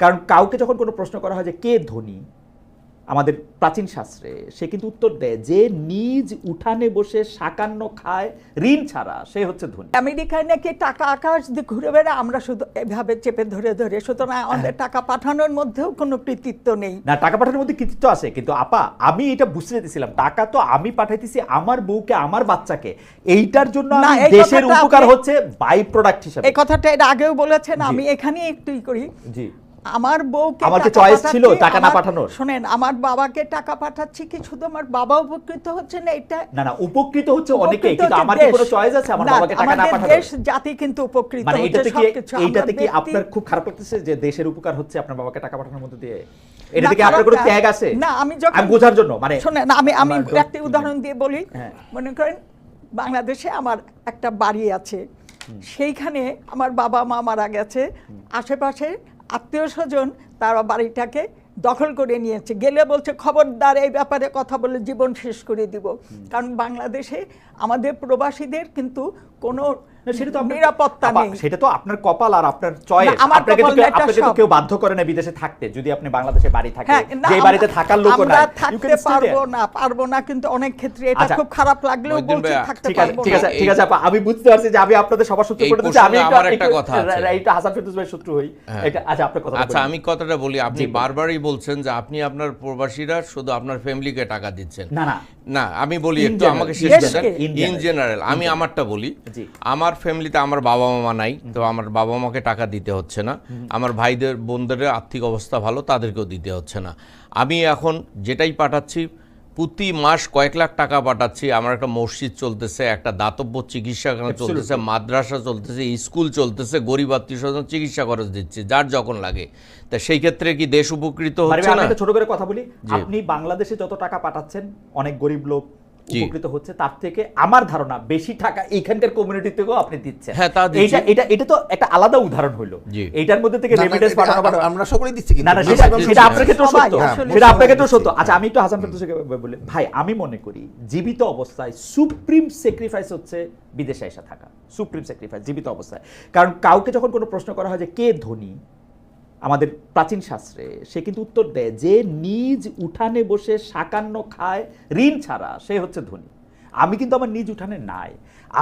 কারণ কাউকে যখন কোনো প্রশ্ন করা হয় যে কে ধনী আমাদের প্রাচীন শাস্ত্রে সে কিন্তু উত্তর দেয় যে নিজ উঠানে বসে সাকান্ন খায় ঋণ ছাড়া সে হচ্ছে ধনী। আমেরিকায় নাকি টাকা আকাশ দিয়ে ঘুরে বেড়ে আমরা শুধু এভাবে চেপে ধরে ধরে সুতরাং আমাদের টাকা পাঠানোর মধ্যেও কোনো কৃতিত্ব নেই। না টাকা পাঠানোর মধ্যে কৃতিত্ব আছে কিন্তু আপা আমি এটা বুঝতে যেতেছিলাম টাকা তো আমি পাঠাইতেছি আমার বউকে আমার বাচ্চাকে। এইটার জন্য না, দেশের উপকার হচ্ছে বাই প্রোডাক্ট হিসেবে। এই কথাটা এর আগেও বলেছেন আমি এখানেই একটুই করি। জি। আমার বউকে আমার choice ছিল টাকা না পাঠানোর? শোনেন আমার বাবাকে টাকা পাঠাচ্ছি কি শুধু আমার বাবা উপকৃত হচ্ছে না এটা? না না উপকৃত হচ্ছে উপকৃত কিন্তু আমার কি কোনো চয়েস আছে? আমার বাবাকে টাকা না পাঠানোর। দেশ জাতি কিন্তু উপকৃত মানে এটাতে কি। এইটাতে কি আপনার খুব খারাপ লাগতেছে যে দেশের উপকার হচ্ছে আপনার বাবাকে টাকা পাঠানোর মধ্যে দিয়ে? এটা থেকে আপনার কোনো ত্যাগ আছে? না আমি যখন আমি বোঝার জন্য মানে শোনেন আমি আমি তো- একটা উদাহরণ দিয়ে বলি। হ্যাঁ। মনে করেন বাংলাদেশে আমার একটা বাড়ি আছে। সেইখানে আমার বাবা মা মারা গেছে। আশেপাশে আত্মীয় স্বজন তারা বাড়িটাকে দখল করে নিয়েছে। গেলে বলছে খবরদার এই ব্যাপারে কথা বলে জীবন শেষ করে দিব। কারণ বাংলাদেশে আমাদের প্রবাসীদের কিন্তু কোনো সেটা তো নিরাপত্তা নেই। সেটা তো আপনার কপাল আর আপনার চয়েস আপনাকে তো কপাল কেউ- না, এটা আপনাকে তো কেউ বাধ্য করে না বিদেশে থাকতে যদি আপনি বাংলাদেশে বাড়ি থাকে হ্যাঁ, যে বাড়িতে থাকার লোক আমরা থাকতে পারব না পারব না কিন্তু অনেক ক্ষেত্রে এটা আচ্ছা। খুব খারাপ লাগলেও বলছি থাকতে পারব ঠিক আছে ঠিক আছে আপা আমি বুঝতে পারছি যে আমি আপনাদের সবার এই করে দিচ্ছি আমি প্রসঙ্গে একটু- আমার একটা কথা আছে। এইটা হাসান ফেরদৌস ভাই শত্রু হই। হ্যাঁ। এটা আচ্ছা আপনার কথা আচ্ছা আমি কথাটা বলি আপনি বারবারই বলছেন যে আপনি আপনার প্রবাসীরা শুধু আপনার ফ্যামিলিকে টাকা দিচ্ছেন। না না। না আমি বলি একটু আমাকে শেষ করেন ইন জেনারেল আমি আমারটা বলি। জি। আমার ফ্যামিলিতে আমার বাবা মামা নাই তো আমার বাবা মাকে টাকা দিতে হচ্ছে না। আমার ভাইদের বোনদের আর্থিক অবস্থা ভালো তাদেরকেও দিতে হচ্ছে না। আমি এখন যেটাই পাঠাচ্ছি প্রতি মাস কয়েক লাখ টাকা পাঠাচ্ছি। আমার একটা মসজিদ চলতেছে একটা দাতব্য চিকিৎসাখানা চলতেছে মাদ্রাসা চলতেছে স্কুল চলতেছে গরিব আত্মীয় স্বজন চিকিৎসা খরচ দিচ্ছে যার যখন লাগে। তা সেই ক্ষেত্রে কি দেশ উপকৃত হচ্ছে না? ছোট করে কথা বলি। আপনি বাংলাদেশে যত টাকা পাঠাচ্ছেন অনেক গরিব লোক। উপকৃত হচ্ছে তার থেকে আমার ধারণা বেশি টাকা এইখানকার কমিউনিটি থেকেও আপনি দিচ্ছেন। হ্যাঁ, তা দিচ্ছি। এটা এটা তো একটা আলাদা উদাহরণ হলো। জি। এইটার মধ্যে থেকে রেমিটেন্স পাঠানো আমরা- পাঠানো- আমরা সকলেই দিচ্ছি কিন্তু না না সেটা সেটা আপনার ক্ষেত্রেও সত্য। সেটা আপনার সবাই ক্ষেত্রেও সত্য। আচ্ছা আমি একটু হাসান ফেরদৌসকে বলি। ভাই আমি মনে করি জীবিত অবস্থায় সুপ্রিম স্যাক্রিফাইস হচ্ছে বিদেশে এসে থাকা। সুপ্রিম স্যাক্রিফাইস জীবিত অবস্থায়। কারণ কাউকে যখন কোনো প্রশ্ন করা হয় যে কে ধনী? আমাদের প্রাচীন শাস্ত্রে সে কিন্তু উত্তর দেয়, যে নিজ উঠানে বসে সাকান্ন খায়, ঋণ ছাড়া সে হচ্ছে ধনী। আমি কিন্তু আমার নিজ উঠানে নাই।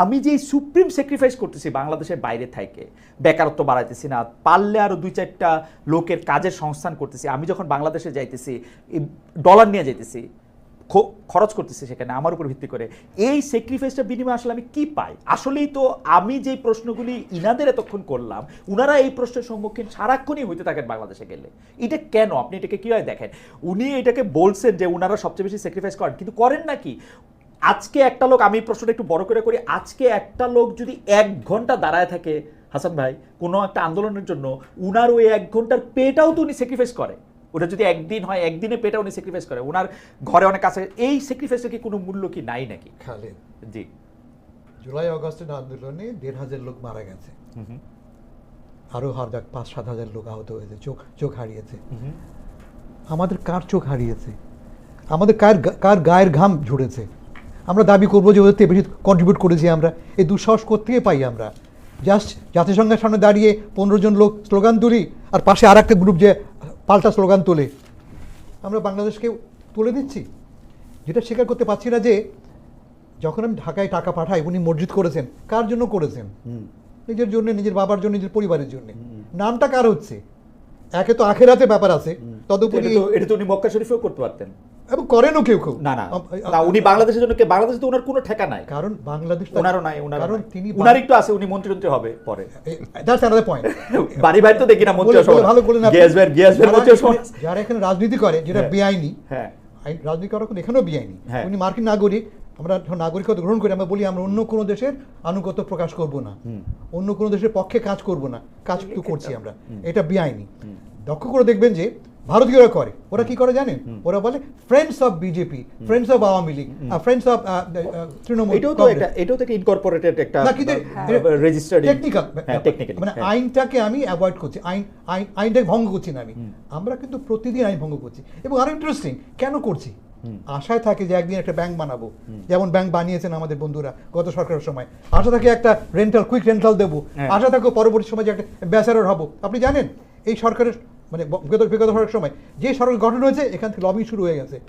আমি যে সুপ্রিম স্যাক্রিফাইস করতেছি বাংলাদেশের বাইরে থেকে, বেকারত্ব বাড়াইতেছি না, পারলে আরও দুই চারটা লোকের কাজের সংস্থান করতেছি, আমি যখন বাংলাদেশে যাইতেছি ডলার নিয়ে যাইতেছি খরচ করতেছি সেখানে, আমার উপর ভিত্তি করে। এই স্যাক্রিফাইসটা বিনিময়ে আসলে আমি কি পাই? আসলেই তো আমি যেই প্রশ্নগুলি ইনাদের এতক্ষণ করলাম, উনারা এই প্রশ্নের সম্মুখীন সারাক্ষণই হইতে থাকেন বাংলাদেশে গেলে। এটা কেন? আপনি এটাকে কীভাবে দেখেন? উনি এটাকে বলছেন যে উনারা সবচেয়ে বেশি স্যাক্রিফাইস করেন, কিন্তু করেন নাকি আজকে একটা লোক, আমি প্রশ্নটা একটু বড় করে করি, আজকে একটা লোক যদি এক ঘণ্টা দাঁড়ায় থাকে, হাসান ভাই, কোনো একটা আন্দোলনের জন্য, উনার ওই এক ঘণ্টার পেটাও তো উনি স্যাক্রিফাইস করে। ওটা যদি একদিন হয় একদিনে পেটা উনি স্যাক্রিফাইস করে ওনার ঘরে অনেক আছে এই স্যাক্রিফাইসের কি কোনো মূল্য কি নাই নাকি? খালেদ জি। জুলাই অগস্টের আন্দোলনে দেড় হাজার লোক মারা গেছে। আরও হাজার পাঁচ সাত হাজার লোক আহত হয়েছে চোখ চোখ হারিয়েছে। আমাদের কার চোখ হারিয়েছে? আমাদের কার কার গায়ের ঘাম ঝরেছে আমরা দাবি করব যে ওদের বেশি কন্ট্রিবিউট করেছি আমরা। এই দুঃসাহস করতে পাই আমরা। জাস্ট জাতিসংঘের সামনে দাঁড়িয়ে পনেরো জন লোক স্লোগান তুলি আর পাশে আর একটা গ্রুপ যে পাল্টা স্লোগান তোলে। আমরা বাংলাদেশকে তুলে দিচ্ছি। যেটা স্বীকার করতে পারছি না যে যখন আমি ঢাকায় টাকা পাঠাই উনি মসজিদ করেছেন। কার জন্য করেছেন? নিজের জন্য নিজের বাবার জন্য নিজের পরিবারের জন্য। নামটা কার হচ্ছে? একে তো আখেরাতে ব্যাপার আছে। তদুপরি এটা তো উনি মক্কা শরীফেও করতে পারতেন। এবং করেনও কেউ কেউ। না না। না উনি বাংলাদেশের জন্য কে? বাংলাদেশে তো ওনার কোনো ঠেকা নাই। কারণ বাংলাদেশ ওনারও নাই ওনারও কারণ তিনি উনার একটু আছে উনি মন্ত্রী মন্ত্রী হবে পরে। দ্যাটস অ্যানাদার পয়েন্ট বাড়ি বাইরে তো দেখি না মন্ত্রী ভালো বলেন। গ্যাস বের গ্যাস বের মন্ত্রী যারা এখানে রাজনীতি করে যেটা হ্যাঁ। বেআইনি হ্যাঁ। রাজনীতি করা এখানেও বেআইনি। হ্যাঁ। উনি মার্কিন নাগরিক আমরা নাগরিকত্ব গ্রহণ করি আমরা বলি আমরা অন্য কোনো দেশের আনুগত্য প্রকাশ করব না। অন্য কোনো দেশের পক্ষে কাজ করব না। কাজ তো করছি আমরা। এটা বেআইনি। দক্ষ করে দেখবেন যে ভারতীয়রা করে। ওরা কি করে জানেন? ওরা বলে friends of BJP friends of Awami League friends of Trinamool এটাও তো। একটা এটাও থেকে ইনকর্পোরেটেড একটা না কিন্তু রেজিস্টার্ড টেকনিক্যাল হ্যাঁ মানে আইনটাকে আমি অ্যাভয়েড করছি। আইন আইন আইনটাকে ভঙ্গ করছি না আমি। আমরা কিন্তু প্রতিদিন আইন ভঙ্গ করছি। এবং আরও ইন্টারেস্টিং কেন করছি? আশায় থাকে যে একদিন একটা ব্যাংক বানাবো। যেমন ব্যাংক বানিয়েছেন আমাদের বন্ধুরা গত সরকারের সময়। আশা থাকে একটা রেন্টাল কুইক রেন্টাল দেবো। হ্যাঁ। আশা থাকে পরবর্তী সময় যে একটা ব্যাচারর হব। আপনি জানেন? এই সরকারের মানে বিগত বিগত হওয়ার সময়। যে সরল গঠন হয়েছে এখান থেকে লবিং শুরু হয়ে গেছে।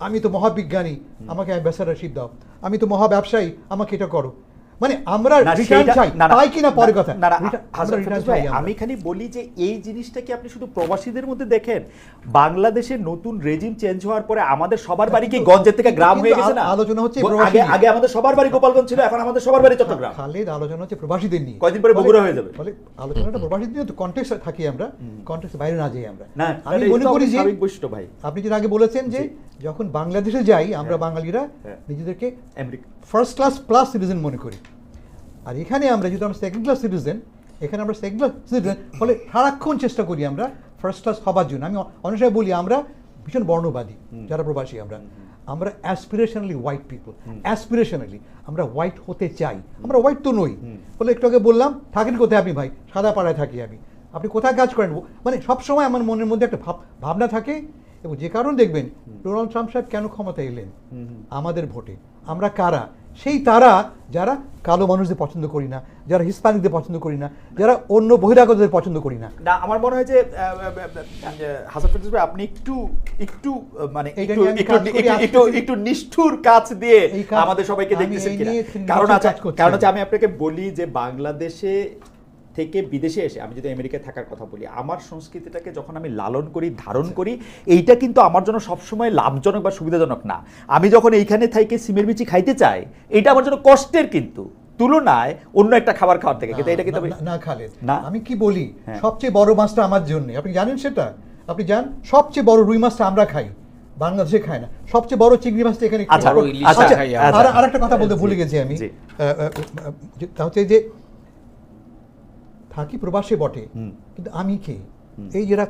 আমি তো মহাবিজ্ঞানী আমাকে অ্যাম্বাসাডারশিপ দাও। আমি তো মহাব্যবসায়ী আমাকে এটা করো। মানে আমরা রিটার্ন চাই। তাই কিনা পরে কথা? না, আমি খালি বলি যে এই জিনিসটা কি আপনি শুধু প্রবাসীদের মধ্যে দেখেন। বাংলাদেশের নতুন রেজিম চেঞ্জ হওয়ার পরে আমাদের সবার বাড়ি কি গঞ্জের থেকে গ্রাম হয়ে গেছে না? আলোচনা হচ্ছে আগে আগে আমাদের সবার বাড়ি গোপালগঞ্জ ছিল এখন আমাদের সবার বাড়ি চট্টগ্রাম। খালেদ আলোচনা হচ্ছে প্রবাসীদের নিয়ে। কয়দিন পরে বগুড়া হয়ে যাবে। ফলে আলোচনাটা প্রবাসীদের নিয়ে তো কন্টেক্সট থাকি আমরা। কন্টেক্সট বাইরে না যাই আমরা। না আমি মনে করি যে ভাই। আপনি যেটা আগে বলেছেন যে যখন বাংলাদেশে যাই আমরা হ্যাঁ। বাঙালিরা হ্যাঁ। নিজেদেরকে ফার্স্ট ক্লাস প্লাস সিটিজেন মনে করি। আর এখানে আমরা যদি আমরা সেকেন্ড ক্লাস সিটিজেন এখানে আমরা সেকেন্ড ক্লাস সিটিজেন ফলে সারাক্ষণ চেষ্টা করি আমরা ফার্স্ট ক্লাস হবার জন্য। আমি অনেক সময় বলি আমরা ভীষণ বর্ণবাদী যারা প্রবাসী আমরা। আমরা অ্যাসপিরেশনালি হোয়াইট পিপল অ্যাসপিরেশনালি আমরা হোয়াইট হতে চাই। আমরা হোয়াইট তো নই। বলে একটু আগে বললাম থাকেন কোথায় আপনি ভাই? সাদা পাড়ায় থাকি আমি। আপনি কোথায় কাজ করেন? মানে সবসময় আমার মনের মধ্যে একটা ভাব ভাবনা থাকে এবং যে কারণ দেখবেন ডোনাল্ড ট্রাম্প সাহেব কেন ক্ষমতা এলেন? আমাদের ভোটে। আমরা কারা? সেই তারা যারা কালো মানুষদের পছন্দ করি না যারা হিসপ্যানিকদের পছন্দ করি না যারা অন্য বহিরাগতদের পছন্দ করি না। না আমার মনে হয় যে হাসান ফেরদৌস ভাই আপনি একটু একটু মানে একটু একটু নিষ্ঠুর কাজ দিয়ে আমাদের সবাইকে দেখতেছেন কিনা? কারণ আছে কারণ। হচ্ছে আমি আপনাকে বলি যে বাংলাদেশে থেকে বিদেশে এসে আমি যদি আমেরিকায় থাকার কথা বলি আমার সংস্কৃতিটাকে যখন আমি লালন করি ধারণ করি এইটা কিন্তু আমার জন্য সবসময় লাভজনক বা সুবিধাজনক না। আমি যখন এইখানে থেকে সিমের বিচি খাইতে চাই এটা আমার জন্য কষ্টের কিন্তু। তুলনায় অন্য একটা খাবার খাওয়ার থেকে কিন্তু এটা কিন্তু না- না খালেদ। না? আমি কি বলি? হ্যাঁ। সবচেয়ে বড় মাছটা আমার জন্য। আপনি জানেন সেটা? আপনি জান? সবচেয়ে বড় রুই মাছটা আমরা খাই। বাংলাদেশে খাই না। সবচেয়ে বড় চিংড়ি মাছটা এখানে। আচ্ছা, আচ্ছা, আর একটা কথা বলতে ভুলে গেছি আমি। জি। আহ, আহ, আহ, যে- তা হচ্ছে যে থাকি প্রবাসে বটে। কিন্তু আমি কে? এই যারা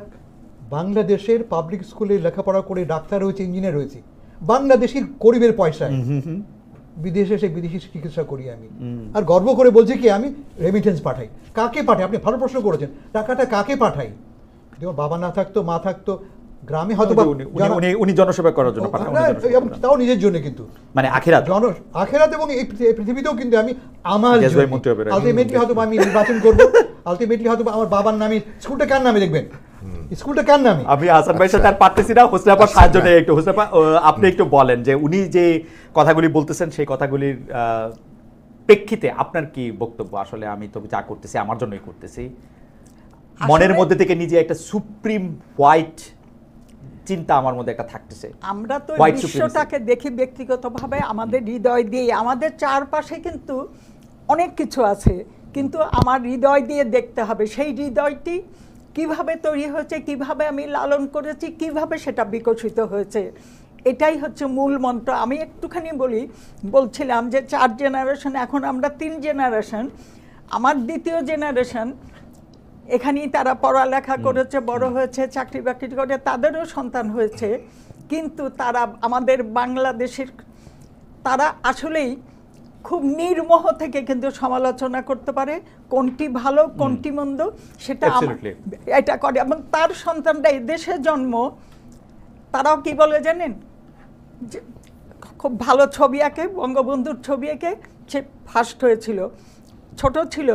বাংলাদেশের পাবলিক স্কুলে লেখাপড়া করে ডাক্তার হয়েছে ইঞ্জিনিয়ার হয়েছে বাংলাদেশের গরিবের পয়সায় বিদেশে এসে বিদেশি চিকিৎসা করি আমি। আর গর্ব করে বলছি কি আমি রেমিটেন্স পাঠাই। কাকে পাঠাই? আপনি ভালো প্রশ্ন করেছেন। টাকাটা কাকে পাঠাই? যেমন বাবা না থাকতো মা থাকতো গ্রামে হয়তো বা উনি- উনি- উনি উনি জনসেবা করার জন্য তাও নিজের জন্য কিন্তু। মানে আখিরাত? জন আখেরাত এবং এই পৃথিবীতেও কিন্তু আমি আমার. আলটিমেটলি হয়তো আমি নির্বাচন করব। আলটিমেটলি হয়তো আমার বাবার নামে স্কুলটা কার নামে দেখবেন? স্কুলটা কার নামে? আমি হাসান ভাইয়ের সাথে আর পারতেছি না হোসনাপার সাহায্য নেই একটু হোসনাপা আপনি একটু বলেন যে উনি যে কথাগুলি বলতেছেন সেই কথাগুলির প্রেক্ষিতে আপনার কি বক্তব্য? আসলে আমি তো যা করতেছি আমার জন্যই করতেছি। মনের মধ্যে থেকে নিজে একটা সুপ্রিম হোয়াইট চিন্তা আমার মধ্যে একটা থাকতেছে। আমরা তো. বিশ্বটাকে দেখি ব্যক্তিগতভাবে আমাদের হৃদয় দিয়ে আমাদের চারপাশে কিন্তু অনেক কিছু আছে। কিন্তু আমার হৃদয় দিয়ে দেখতে হবে। সেই হৃদয়টি কীভাবে তৈরি হয়েছে কীভাবে আমি লালন করেছি কীভাবে সেটা বিকশিত হয়েছে এটাই হচ্ছে মূল মন্ত্র। আমি একটুখানি বলি বলছিলাম যে চার জেনারেশন এখন আমরা তিন জেনারেশন আমার দ্বিতীয় জেনারেশন এখানেই তারা পড়ালেখা করেছে বড় হয়েছে চাকরি বাকরি করে তাদেরও সন্তান হয়েছে। কিন্তু তারা আমাদের বাংলাদেশের তারা আসলেই খুব নির্মোহ থেকে কিন্তু সমালোচনা করতে পারে কোনটি ভালো কোনটি মন্দ সেটা এটা করে। এবং তার সন্তানরা এই দেশে জন্ম তারাও কি বলে জানেন? খুব ভালো ছবি আঁকে বঙ্গবন্ধুর ছবি এঁকে সে ফার্স্ট হয়েছিল। ছোট ছিল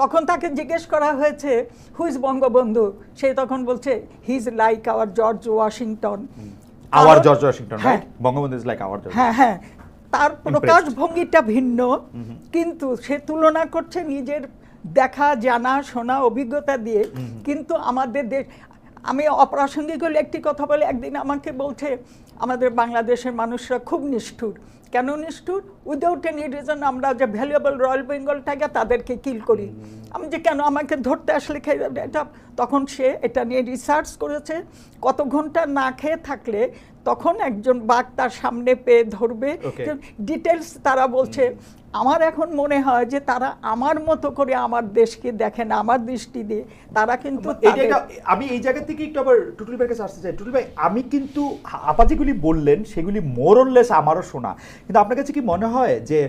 তখন তাকে জিজ্ঞেস করা হয়েছে হুইজ বঙ্গবন্ধু? সে তখন বলছে he is like our George Washington our George Washington Bangabandhu is like our George হ্যাঁ হ্যাঁ। তার প্রকাশ ভঙ্গিটা ভিন্ন কিন্তু সে তুলনা করছে নিজের দেখা জানা শোনা অভিজ্ঞতা দিয়ে। কিন্তু আমাদের দেশ আমি অপ্রাসঙ্গিক হলে একটি কথা বলে একদিন আমাকে বলছে আমাদের বাংলাদেশের মানুষরা খুব নিষ্ঠুর। কেন নিষ্ঠুর? উইদাউট এনি রিজন আমরা যে ভ্যালুয়েবল রয়্যাল বেঙ্গল টাইগার তাদেরকে কিল করি। আমি যে কেন আমাকে ধরতে আসলে খেয়ে এটা? তখন সে এটা নিয়ে রিসার্চ করেছে। কত ঘণ্টা না খেয়ে থাকলে তখন একজন বাঘ তার সামনে পেয়ে ধরবে। ডিটেলস তারা বলছে আমার এখন মনে হয় যে তারা আমার মতো করে আমার দেশকে দেখেন আমার দৃষ্টি দিয়ে তারা কিন্তু আমি এই জায়গা থেকে একটু আবার টুটুল ভাইয়ের কাছে আসতে চাই। টুটুল ভাই আমি কিন্তু আপা যেগুলি বললেন সেগুলি মোরললেস আমারও শোনা। কিন্তু আপনার কাছে কি মনে হয় যে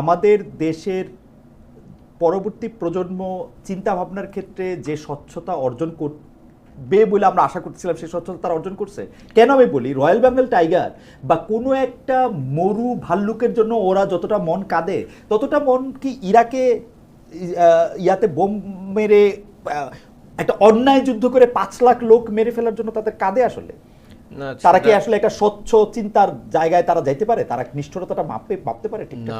আমাদের দেশের পরবর্তী প্রজন্ম চিন্তা ভাবনার ক্ষেত্রে যে স্বচ্ছতা অর্জন করবে বলে আমরা আশা করছিলাম সেই স্বচ্ছতা তারা অর্জন করছে। কেন আমি বলি? রয়্যাল বেঙ্গল টাইগার বা কোনো একটা মরু ভাল্লুকের জন্য ওরা যতটা মন কাঁদে, ততটা মন কি ইরাকে ইয়াতে বোম মেরে একটা অন্যায় যুদ্ধ করে পাঁচ লাখ লোক মেরে ফেলার জন্য তাদের কাঁদে আসলে? তারা কি আসলে একটা স্বচ্ছ চিন্তার জায়গায় তারা যাইতে পারে? তারা নিষ্ঠুরতাটা মাপে মাপতে পারে ঠিক না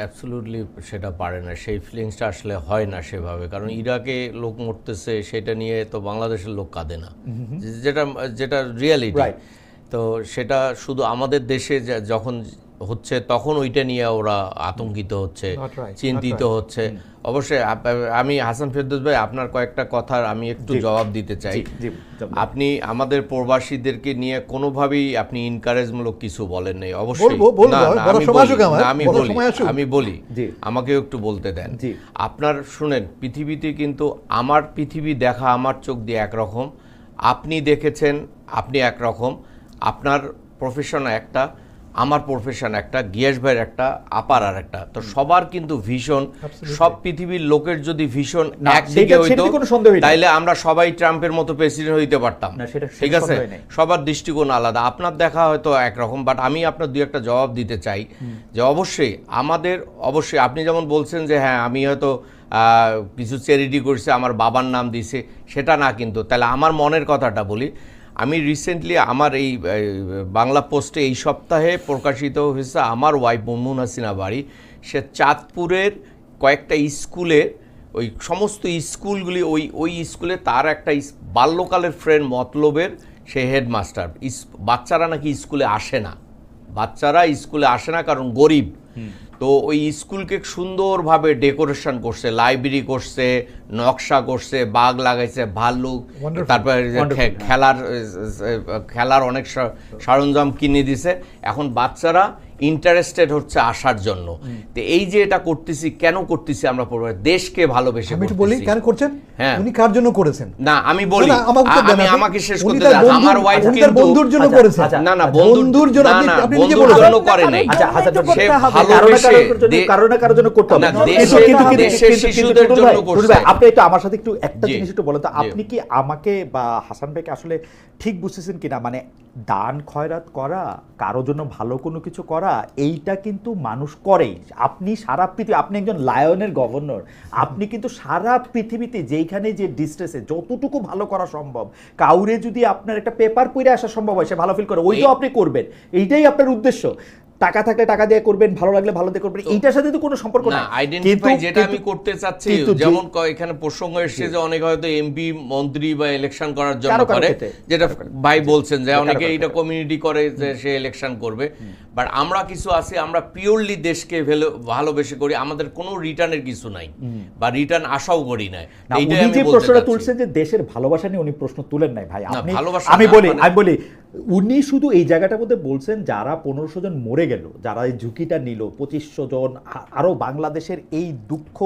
অ্যাবসলুটলি সেটা পারে না। সেই ফিলিংসটা আসলে হয় না সেভাবে। কারণ ইরাকে লোক মরতেছে সেটা নিয়ে তো বাংলাদেশের লোক কাঁদে না। যেটা যেটা রিয়ালিটি তো সেটা শুধু আমাদের দেশে যখন হচ্ছে তখন ওইটা নিয়ে ওরা আতঙ্কিত হচ্ছে চিন্তিত হচ্ছে। অবশ্যই আমি হাসান ফেরদৌস ভাই আপনার কয়েকটা কথার আমি একটু জবাব দিতে চাই। আপনি আমাদের প্রবাসীদেরকে নিয়ে কোনোভাবেই আপনি ইনকারেজমূলক কিছু বলেন নাই অবশ্যই। আমি বলি, আমি বলি। আমাকেও একটু বলতে দেন। আপনার শুনেন পৃথিবীতে কিন্তু আমার পৃথিবী দেখা আমার চোখ দিয়ে একরকম। আপনি দেখেছেন আপনি একরকম। আপনার প্রফেশন একটা। আমার প্রফেশন একটা গিয়াস ভাইয়ের একটা আপার আর একটা। তো সবার কিন্তু ভীষণ সব পৃথিবীর লোকের যদি ভীষণ একদিকে হইতো তাইলে আমরা সবাই ট্রাম্পের মতো প্রেসিডেন্ট হইতে পারতাম। ঠিক আছে? সবার দৃষ্টিকোণ আলাদা। আপনার দেখা হয়তো একরকম বাট আমি আপনার দুই একটা জবাব দিতে চাই যে অবশ্যই আমাদের অবশ্যই আপনি যেমন বলছেন যে হ্যাঁ আমি হয়তো আহ, কিছু চ্যারিটি করছে আমার বাবার নাম দিছে সেটা না কিন্তু। তাহলে আমার মনের কথাটা বলি আমি রিসেন্টলি আমার এই বাংলা পোস্টে এই সপ্তাহে প্রকাশিত হয়েছে আমার ওয়াইফ মুনমুন হাসিনা বাড়ি। সে চাঁদপুরের কয়েকটা স্কুলে ওই সমস্ত স্কুলগুলি ওই ওই স্কুলে তার একটা বাল্যকালের ফ্রেন্ড মতলবের সে হেডমাস্টার বাচ্চারা নাকি স্কুলে আসে না। বাচ্চারা স্কুলে আসে না কারণ গরিব। তো ওই স্কুলকে সুন্দরভাবে ডেকোরেশন করছে লাইব্রেরি করছে নকশা করছে বাঘ লাগাইছে ভাল্লুক তারপর খেলার খেলার অনেক সরঞ্জাম কিনে দিছে। এখন বাচ্চারা ইন্টারেস্টেড হচ্ছে আসার জন্য। তো এই যে এটা করতেছি কেন করতেছি আমরা পরিবার দেশকে ভালোবেসে আমি বলি কেন করছেন? হ্যাঁ। উনি কার জন্য করেছেন? না আমি বলি। আমি আপনি। আমাকে শেষ করতে বন্ধুর- আমার ওয়াইফ কিন্তু বন্ধুর জন্য আচ্ছা, করেছেন। আচ্ছা, না না বন্ধুর বন্ধুর জন্য আপনি আপনি নিজে বলেছেন করে নাই। আচ্ছা হাসান তো সে করতে কারও না জন্য কারও জন্য করতে হবে। না, কিন্তু- দেশের শিশুদের জন্য করছে। আপনি একটু আমার সাথে একটু একটা জিনিস একটু বলেন তো। আপনি কি আমাকে বা হাসান ভাইকে আসলে ঠিক বুঝতেছেন কিনা? মানে দান খয়রাত করা কারও জন্য ভালো কোনো কিছু করা এইটা কিন্তু মানুষ করেই। আপনি সারা পৃথিবী আপনি একজন লায়নের গভর্নর আপনি কিন্তু সারা পৃথিবীতে যেইখানে যে ডিস্ট্রেসে যতটুকু ভালো করা সম্ভব কাউরে যদি আপনার একটা পেপার পড়ে আসা সম্ভব হয় সে ভালো ফিল করে ওইটাও আপনি করবেন। এইটাই আপনার উদ্দেশ্য। টাকা থাকলে টাকা দিয়ে করবেন ভালো লাগলে ভালো দিয়ে করবেন এইটার সাথে তো কোনো সম্পর্ক না আইডেন্টিফাই যেটা আমি করতে চাচ্ছি যেমন এখানে প্রসঙ্গ এসেছে যে অনেকে হয়তো এমপি মন্ত্রী বা ইলেকশন করার জন্য কারও যেটা ভাই বলছেন যে অনেকে এটা কমিউনিটি করে যে সে ইলেকশন করবে। বাট আমরা কিছু আছি আমরা পিওরলি দেশকে ভেলো- ভালোবেসে করি আমাদের কোনো রিটার্নের কিছু নাই। বা রিটার্ন আশাও করি না উনি আমি যে প্রশ্নটা। তুলছেন যে দেশের ভালোবাসা নিয়ে উনি প্রশ্ন তুলেন নাই ভাই। আপনি ভালোবাসা আমি বলি মানে- আমি বলি উনি শুধু এই জায়গাটার মধ্যে বলছেন যারা পনেরোশো জন মরে গেল যারা এই ঝুঁকিটা নিল পঁচিশশো জন আরও বাংলাদেশের এই দুঃখ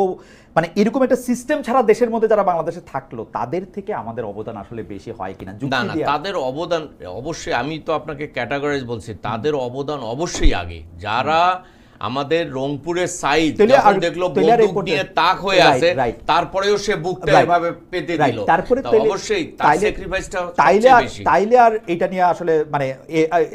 মানে এরকম একটা সিস্টেম ছাড়া দেশের মধ্যে যারা বাংলাদেশে থাকল তাদের থেকে আমাদের অবদান আসলে বেশি হয় কিনা? না না তাদের অবদান অবশ্যই আমি তো আপনাকে ক্যাটাগরাইজ বলছি তাদের অবদান অবশ্যই আগে। যারা আমাদের রংপুরের সাইজ যখন দেখল বন্দুক নিয়ে তাক হয়ে আছে তারপরেও সে বুকটা এভাবে পেতে দিল। তারপরে অবশ্যই তার তাইলে- স্যাক্রিফাইসটা তাইলে আর তাইলে আর এটা নিয়ে আসলে মানে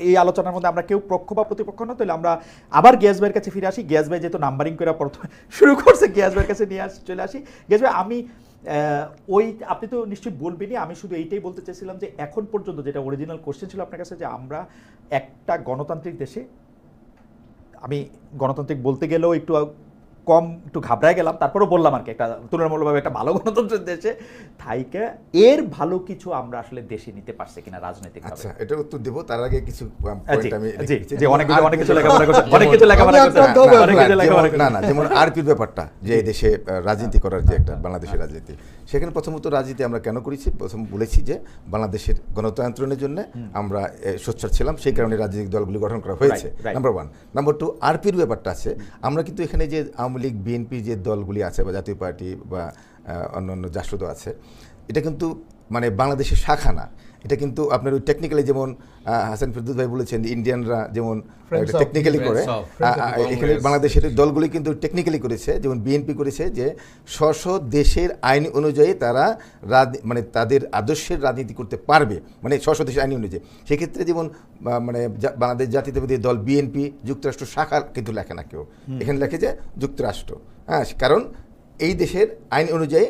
এই আলোচনার মধ্যে আমরা কেউ পক্ষ বা প্রতিপক্ষ না তাহলে আমরা আবার গ্যাস ভাইয়ের কাছে ফিরে আসি। গ্যাস ভাই যেহেতু নাম্বারিং করে প্রথমে শুরু করছে গ্যাস ভাইয়ের কাছে নিয়ে আসি চলে আসি। গ্যাস ভাই আমি আহ, ওই আপনি তো নিশ্চয়ই বলবেনই আমি শুধু এইটাই বলতে চাইছিলাম যে এখন পর্যন্ত যেটা অরিজিনাল কোশ্চেন ছিল আপনার কাছে যে আমরা একটা গণতান্ত্রিক দেশে আমি গণতান্ত্রিক বলতে গেলেও একটু কম একটু ঘাবড়ায় গেলাম তারপরেও বললাম আর কি একটা তুলনামূলকভাবে একটা ভালো গণতন্ত্রের দেশে থাইকে এর ভালো কিছু আমরা আসলে দেশে নিতে পারছি কিনা রাজনৈতিক আচ্ছা এটা উত্তর দেবো তার আগে কিছু point আমি রেখেছি। অনেক কিছু অনেক কিছু লেখাপড়া করছে অনেক কিছু লেখাপড়া করছে অনেক কিছু লেখাপড়া যেমন- করছে। না না যেমন আরপির ব্যাপারটা যে এই দেশে রাজনীতি করার যে একটা বাংলাদেশের রাজনীতি সেখানে প্রথমত রাজনীতি আমরা কেন করেছি? প্রথম বলেছি যে বাংলাদেশের গণতন্ত্রের জন্য আমরা সোচ্চার ছিলাম সেই কারণে রাজনৈতিক দলগুলি গঠন করা হয়েছে. নাম্বার ওয়ান নাম্বার টু আরপির ব্যাপারটা আছে আমরা কিন্তু এখানে যে আওয়ামী লীগ, বিএনপি যে দলগুলি আছে বা জাতীয় পার্টি বা অন্য অন্য জাসদ আছে, এটা কিন্তু মানে বাংলাদেশের শাখা না। এটা কিন্তু আপনার ওই টেকনিক্যালি যেমন হাসান ফিরদুস ভাই বলেছেন ইন্ডিয়ানরা যেমন টেকনিক্যালি করে. এখানে বাংলাদেশের দলগুলি কিন্তু টেকনিক্যালি করেছে যেমন বিএনপি করেছে যে স্ব দেশের আইন অনুযায়ী তারা রাজ- মানে তাদের আদর্শের রাজনীতি করতে পারবে মানে স্ব দেশের আইন অনুযায়ী। সেক্ষেত্রে যেমন মানে বাংলাদেশ জাতীয়তাবাদী দল বিএনপি যুক্তরাষ্ট্র শাখা কিন্তু লেখে না কেউ। এখানে লেখে যে যুক্তরাষ্ট্র। হ্যাঁ কারণ এই দেশের আইন অনুযায়ী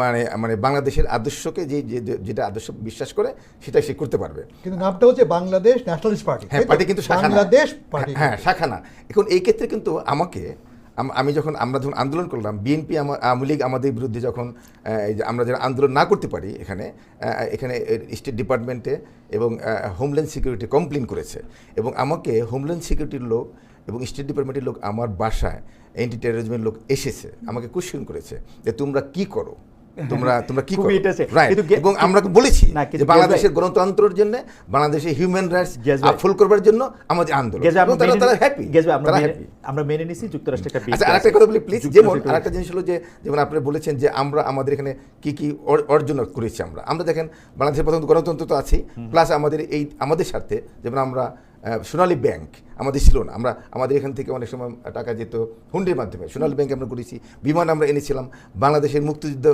মানে মানে বাংলাদেশের আদর্শকে যে যেটা আদর্শ বিশ্বাস করে সেটা সে করতে পারবে। কিন্তু নামটা হচ্ছে বাংলাদেশ ন্যাশনালিস্ট পার্টি হ্যাঁ পার্টি কিন্তু শাখা বাংলাদেশ পার্টি হ্যাঁ শাখা না। এখন এই ক্ষেত্রে কিন্তু আমাকে আমি যখন আমরা যখন আন্দোলন করলাম বিএনপি আওয়ামী লীগ আমাদের বিরুদ্ধে যখন আমরা যারা আন্দোলন না করতে পারি এখানে এখানে স্টেট ডিপার্টমেন্টে এবং হোমল্যান্ড সিকিউরিটি কমপ্লেন করেছে। এবং আমাকে হোমল্যান্ড সিকিউরিটির লোক এবং স্টেট ডিপার্টমেন্টের লোক আমার বাসায় অ্যান্টি টেরোরিজমের লোক এসেছে আমাকে কোশ্চেন করেছে যে তোমরা কি করো? তোমরা তোমরা কি করো? এবং আমরা বলেছি যে বাংলাদেশের গণতন্ত্রের জন্য বাংলাদেশের হিউম্যান রাইটস ফুল করবার জন্য আমাদের আন্দোলন। আমরা তারা মেনে- তারা হ্যাপি আমরা মেনে- আমরা মেনে নিছি যুক্তরাষ্ট্রে একটা আচ্ছা আরেকটা কথা বলি প্লিজ যেমন আরেকটা জিনিস হলো যে যেমন আপনি বলেছেন যে আমরা আমাদের এখানে কি কি অর্জন করেছি আমরা। আমরা দেখেন বাংলাদেশের প্রথম গণতন্ত্র তো আছেই। প্লাস আমাদের এই আমাদের স্বার্থে যেমন আমরা সোনালী ব্যাংক আমাদের ছিল না। আমরা, আমাদের এখান থেকে অনেক সময় টাকা যেত হুন্ডির মাধ্যমে। সোনালী ব্যাংক আমরা করেছি, বিমান আমরা এনেছিলাম, বাংলাদেশের মুক্তিযুদ্ধ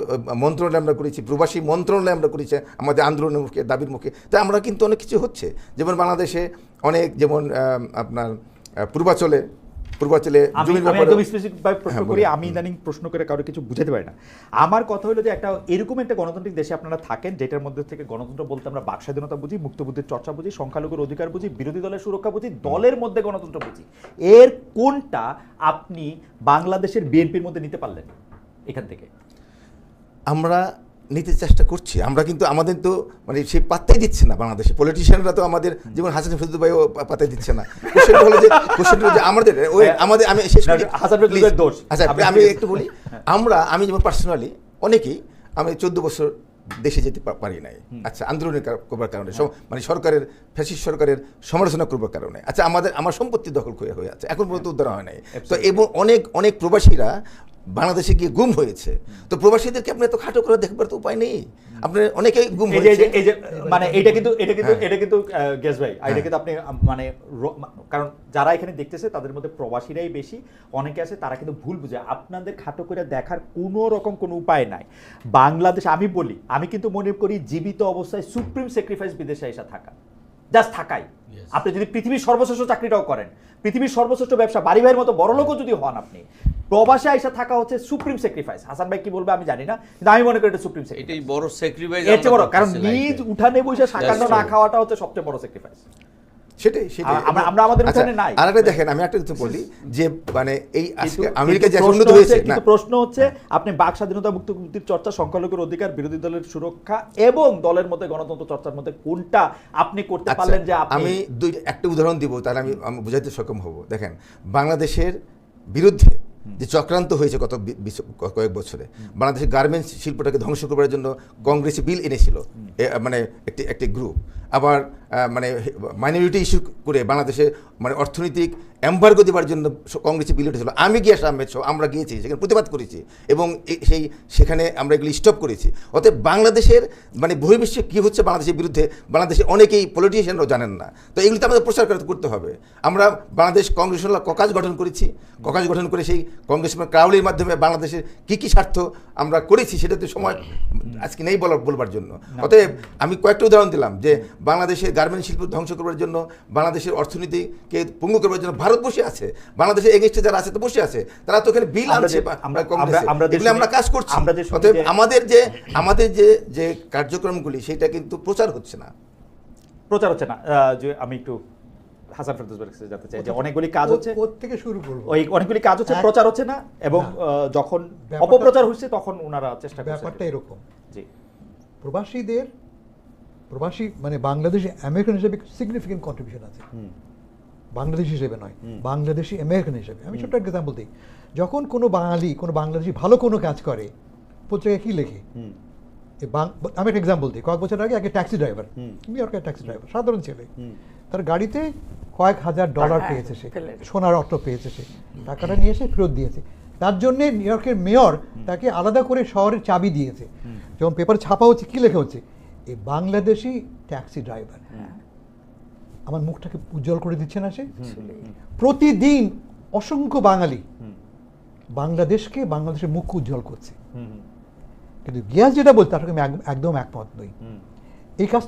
মন্ত্রণালয় আমরা করেছি, প্রবাসী মন্ত্রণালয় আমরা করেছি, আমাদের আন্দোলনের মুখে, দাবির মুখে। তাই আমরা কিন্তু অনেক কিছু হচ্ছে। যেমন বাংলাদেশে অনেক, যেমন আপনার পূর্বাচলে পূর্বাচলে আমি জমির ব্যাপারে একদম স্পেসিফিক প্রশ্ন হ্যাঁ, করি আমি ইদানিং প্রশ্ন করে কারও কিছু বুঝাতে পারি না। আমার কথা হলো যে একটা এরকম একটা গণতান্ত্রিক দেশে আপনারা থাকেন যেটার মধ্যে থেকে গণতন্ত্র বলতে আমরা বাক স্বাধীনতা বুঝি মুক্তবুদ্ধির চর্চা বুঝি সংখ্যালঘুর অধিকার বুঝি বিরোধী দলের সুরক্ষা বুঝি দলের মধ্যে গণতন্ত্র বুঝি। এর কোনটা আপনি বাংলাদেশের বিএনপির মধ্যে নিতে পারলেন এখান থেকে? আমরা নিতে চেষ্টা করছি। আমরা কিন্তু আমাদের তো মানে সে পাত্তাই দিচ্ছে না বাংলাদেশে। পলিটিশিয়ানরা তো আমাদের যেমন হাসান ফজলুল ভাইও পাত্তাই দিচ্ছে না। কোশ্চেনটা হলো যে কোশ্চেনটা যে আমাদের ওই আমাদের আমি শেষ করি। হাসান দোষ। আচ্ছা আমি একটু বলি। আমরা আমি যেমন পার্সোনালি অনেকেই আমি চোদ্দ বছর দেশে যেতে পারি নাই। আচ্ছা আন্দোলনের করবার কারণে মানে সরকারের ফ্যাসিস্ট সরকারের সমালোচনা করবার কারণে। আচ্ছা আমাদের আমার সম্পত্তি দখল করে হয়ে আছে। এখন পর্যন্ত উদ্ধার হয় নাই। তো এবং অনেক অনেক প্রবাসীরা বাংলাদেশে গিয়ে গুম হয়েছে। তো প্রবাসীদেরকে আপনি এত খাটো করে দেখবার তো উপায় নেই। আপনার অনেকেই গুম যে এই হয়েছে। যে- এই যে মানে এটা কিন্তু এটা কিন্তু হ্যাঁ। এটা কিন্তু গেস ভাই এটা কিন্তু আপনি মানে কারণ যারা এখানে দেখতেছে তাদের মধ্যে প্রবাসীরাই বেশি। অনেকে আছে তারা কিন্তু ভুল বুঝে। আপনাদের খাটো করে দেখার কোনো রকম কোনো উপায় নাই। বাংলাদেশ আমি বলি আমি কিন্তু মনে করি জীবিত অবস্থায় সুপ্রিম স্যাক্রিফাইস বিদেশে এসে থাকা। জাস্ট থাকাই। আপনি যদি পৃথিবীর সর্বশ্রেষ্ঠ চাকরিটাও করেন পৃথিবীর সর্বশ্রেষ্ঠ ব্যবসা বাড়ি ভাইয়ের মতো বড় লোকও যদি হন আপনি প্রবাসে আইসা থাকা হচ্ছে সুপ্রিম স্যাক্রিফাইস হাসান ভাই কি বলবে আমি জানি না কিন্তু আমি মনে করি এটা সুপ্রিম স্যাক্রিফাইস এটাই বড় স্যাক্রিফাইস এর বড় কারণ নিজ উঠানে বসে সাকান্ন না খাওয়াটা হচ্ছে সবচেয়ে বড় স্যাক্রিফাইস সেটাই সেটাই। আমরা- আমাদের আচ্ছা, নাই। আরেকটা দেখেন আমি একটা কিছু বলি যে মানে এই আজকে আমেরিকা যে উন্নত হয়েছে কিন্তু প্রশ্ন হচ্ছে আপনি বাক স্বাধীনতা মুক্তির চর্চা সংখ্যালঘুর অধিকার বিরোধী দলের সুরক্ষা এবং দলের মধ্যে গণতন্ত্র চর্চার মধ্যে কোনটা আপনি করতে আচ্ছা, পারলেন যে আমি দুই একটা উদাহরণ দিব তাহলে আমি বুঝাইতে সক্ষম হব। দেখেন বাংলাদেশের বিরুদ্ধে যে চক্রান্ত হয়েছে গত কয়েক বছরে বাংলাদেশের গার্মেন্টস শিল্পটাকে ধ্বংস করবার জন্য কংগ্রেসে বিল এনেছিল মানে একটি একটি গ্রুপ। আবার মানে মাইনরিটি ইস্যু করে বাংলাদেশে মানে অর্থনৈতিক এম্বার্গো দেওয়ার জন্য কংগ্রেসে বিল উঠেছিল। আমি গিয়ে আহমেদ সহ আমরা গিয়েছি সেখানে প্রতিবাদ করেছি এবং সেই সেখানে আমরা এগুলি স্টপ করেছি। অতএব বাংলাদেশের মানে বহির্বিশ্বে কী হচ্ছে বাংলাদেশের বিরুদ্ধে বাংলাদেশে অনেকেই পলিটিশিয়ানরাও জানেন না। তো এগুলিতে আমাদের প্রচার করতে- করতে হবে। আমরা বাংলাদেশ কংগ্রেস ককাজ গঠন করেছি। ককাজ গঠন করে সেই কংগ্রেস ক্রাউলির মাধ্যমে বাংলাদেশের কী কী স্বার্থ আমরা করেছি সেটাতে সময় আজকে নেই বলার বলবার জন্য। অতএব আমি কয়েকটা উদাহরণ দিলাম যে বাংলাদেশের গার্মেন্ট শিল্প ধ্বংস করবার জন্য বাংলাদেশের অর্থনীতিকে পঙ্গু করবার জন্য ভারত বসে আছে বাংলাদেশের এগেনস্টে যারা আছে তো বসে আছে। তারা তো এখানে বিল আনছে আমরা- কাজ করছি। অতএব আমাদের যে আমাদের যে যে কার্যক্রমগুলি সেটা কিন্তু প্রচার হচ্ছে না। প্রচার হচ্ছে না। যে আমি একটু হাসান ফেরদৌস কাছে জানতে চাই যে অনেকগুলি কাজ হচ্ছে। থেকে শুরু করব। ওই অনেকগুলি কাজ হচ্ছে প্রচার হচ্ছে না এবং যখন অপপ্রচার হচ্ছে তখন ওনারা চেষ্টা ব্যাপারটা এরকম। জি। প্রবাসীদের প্রবাসী মানে বাংলাদেশি আমেরিকান হিসেবে সিগনিফিকেন্ট কন্ট্রিবিউশন আছে। বাংলাদেশ হিসেবে নয় বাংলাদেশি আমেরিকান হিসেবে। আমি ছোট্ট এক্সাম্পল দিই। যখন কোনো বাঙালি কোনো বাংলাদেশি ভালো কোনো কাজ করে পত্রিকায় কী লেখে? বাং- আমি একটা এক্সাম্পল দিই। কয়েক বছর আগে আগে ট্যাক্সি ড্রাইভার নিউ ইয়র্কের ট্যাক্সি ড্রাইভার সাধারণ ছেলে। তার গাড়িতে কয়েক হাজার ডলার হ্যাঁ, পেয়েছে সে সোনার অর্থ পেয়েছে সে টাকাটা নিয়ে এসে ফেরত দিয়েছে। তার জন্যে নিউ ইয়র্কের মেয়র তাকে আলাদা করে শহরের চাবি দিয়েছে। যখন পেপার ছাপা হচ্ছে কী লেখা হচ্ছে? এই বাংলাদেশি ট্যাক্সি ড্রাইভার। আমার মুখটাকে উজ্জ্বল করে দিচ্ছে না সে প্রতিদিন অসংখ্য বাঙালি বাংলাদেশকে বাংলাদেশের মুখ উজ্জ্বল করছে। কিন্তু গিয়াস যেটা বলতে তার আমি একদম একমত নই। এই কাজ